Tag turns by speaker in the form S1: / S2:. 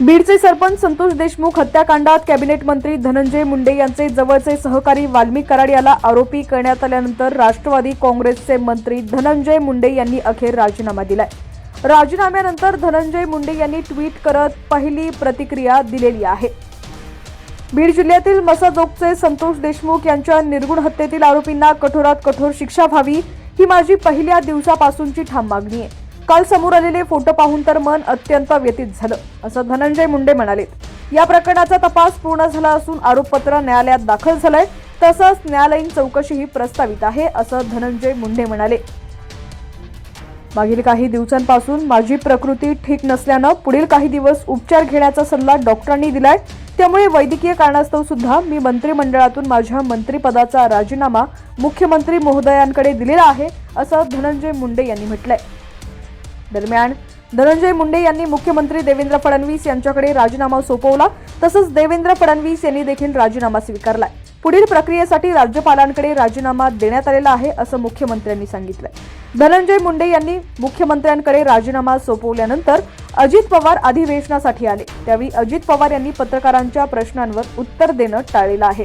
S1: बीडचे सरपंच संतोष देशमुख हत्याकांडात कॅबिनेट मंत्री धनंजय मुंडे यांचे जवळचे सहकारी वाल्मिक कराड याला आरोपी करण्यात आल्यानंतर राष्ट्रवादी काँग्रेसचे मंत्री धनंजय मुंडे यांनी अखेर राजीनामा दिलाय. राजीनाम्यानंतर धनंजय मुंडे यांनी ट्विट करत पहिली प्रतिक्रिया दिलेली आहे. बीड जिल्ह्यातील मसाजोगचे संतोष देशमुख यांच्या निर्गुण हत्येतील आरोपींना कठोरात कठोर शिक्षा व्हावी ही माझी पहिल्या दिवसापासूनची ठाम मागणी आहे. काल समोर आलेले फोटो पाहून तर मन अत्यंत व्यतीत झालं असं धनंजय मुंडे म्हणाले या प्रकरणाचा तपास पूर्ण झाला असून आरोपपत्र न्यायालयात दाखल झालंय तसंच न्यायालयीन चौकशीही प्रस्तावित आहे असं धनंजय मुंडे म्हणाले. मागील काही दिवसांपासून माझी प्रकृती ठीक नसल्यानं पुढील काही दिवस उपचार घेण्याचा सल्ला डॉक्टरांनी दिलाय त्यामुळे वैद्यकीय कारणास्तव सुद्धा मी मंत्रिमंडळातून माझ्या मंत्रिपदाचा राजीनामा मुख्यमंत्री महोदयांकडे दिलेला आहे असं धनंजय मुंडे यांनी म्हटलंय. दरम्यान धनंजय मुंडे यांनी मुख्यमंत्री देवेंद्र फडणवीस यांच्याकडे राजीनामा सोपवला तसंच देवेंद्र फडणवीस यांनी देखील राजीनामा स्वीकारलाय. पुढील प्रक्रियेसाठी राज्यपालांकडे राजीनामा देण्यात आलेला आहे असं मुख्यमंत्र्यांनी सांगितलंय. धनंजय मुंडे यांनी मुख्यमंत्र्यांकडे राजीनामा सोपवल्यानंतर अजित पवार अधिवेशनासाठी आले. त्यावेळी अजित पवार यांनी पत्रकारांच्या प्रश्नांवर उत्तर देणं टाळलेलं आहे.